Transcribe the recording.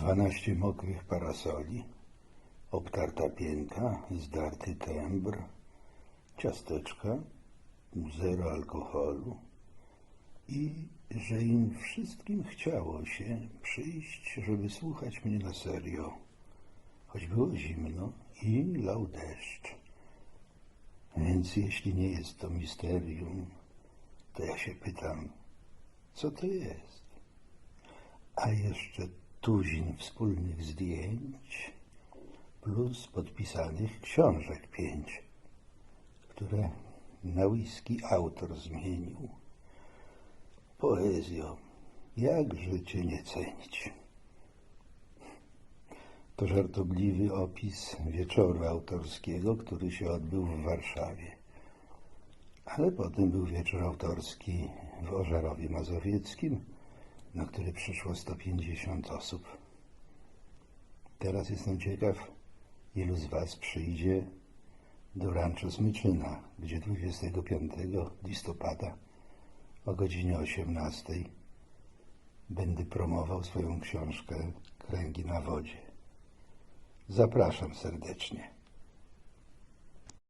Dwanaście mokrych parasoli, obtarta pięta, zdarty tembr, ciasteczka, zero alkoholu i że im wszystkim chciało się przyjść, żeby słuchać mnie na serio, choć było zimno i lał deszcz. Więc jeśli nie jest to misterium, to ja się pytam, co to jest? A jeszcze tuzin wspólnych zdjęć plus podpisanych książek pięć, które na whisky autor zmienił. Poezjo, jak życie nie cenić? To żartobliwy opis wieczoru autorskiego, który się odbył w Warszawie. Ale potem był wieczór autorski w Ożarowie Mazowieckim, na który przyszło 150 osób. Teraz jestem ciekaw, ilu z Was przyjdzie do Rancho Smyczyna, gdzie 25 listopada o godzinie 18 będę promował swoją książkę Kręgi na wodzie. Zapraszam serdecznie.